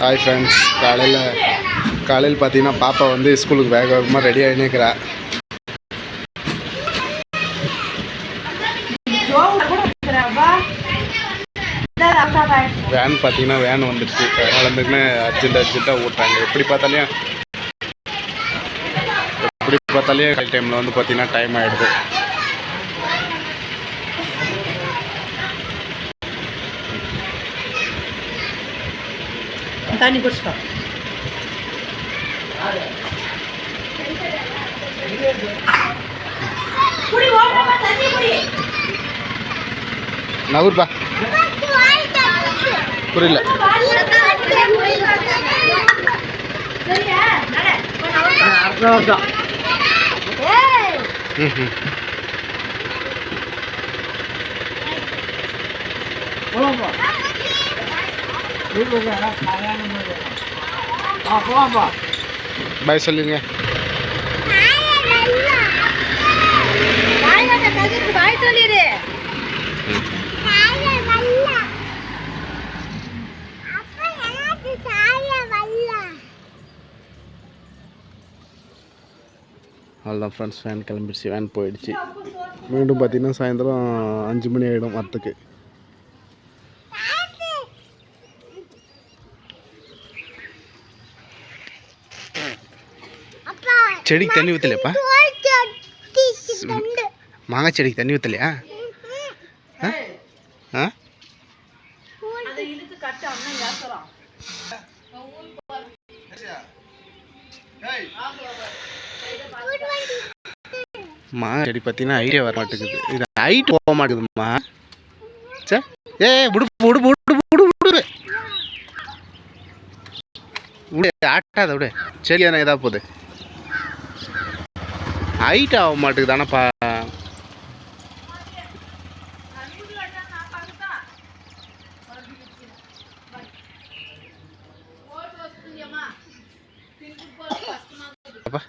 Hi friends காலையில் காலையில் பார்த்தீங்கன்னா பாப்பா வந்து ஸ்கூலுக்கு வேக வேகமாக ரெடி ஆகினேக்கிறா வேன் பார்த்தீங்கன்னா வேன் வந்துடுச்சு. வளர்ந்துக்குன்னு அர்ஜென்ட் அர்ஜென்ட்டாக ஓட்டுறாங்க. எப்படி பார்த்தாலையும் எப்படி பார்த்தாலே கால் டைமில் வந்து பார்த்தீங்கன்னா டைம் ஆகிடுது தண்ணி குடிச்சுக்கோ. நகர்ப்பா புரியல. அடுத்த வருஷம் ம் பாய் சொல்லுங்க பாய் சொல்லிடு அவ்வளோதான் ஃப்ரெண்ட்ஸ் வேன் கிளம்பிடுச்சு வேன் போயிடுச்சு. மீண்டும் பார்த்தீங்கன்னா சாயந்தரம் அஞ்சு மணி ஆகிடும் வரத்துக்கு. செடிக்கு தண்ணி ஊற்றலையாப்பா மாங்காய் செடிக்கு தண்ணி ஊற்றலையா ஆ? மாங்காய் செடி பார்த்தீங்கன்னா ஐடியா வர மாட்டேங்குது. இது ஹைட் போக மாட்டேங்குதும்மா. சே ஏ விடு விடு விடு விடு விடு விடு ஆட்டாத விடு செடி தானே எதா போகுது. ஹைட் ஆக மாட்டேங்குது தானேப்பா. அப்பா.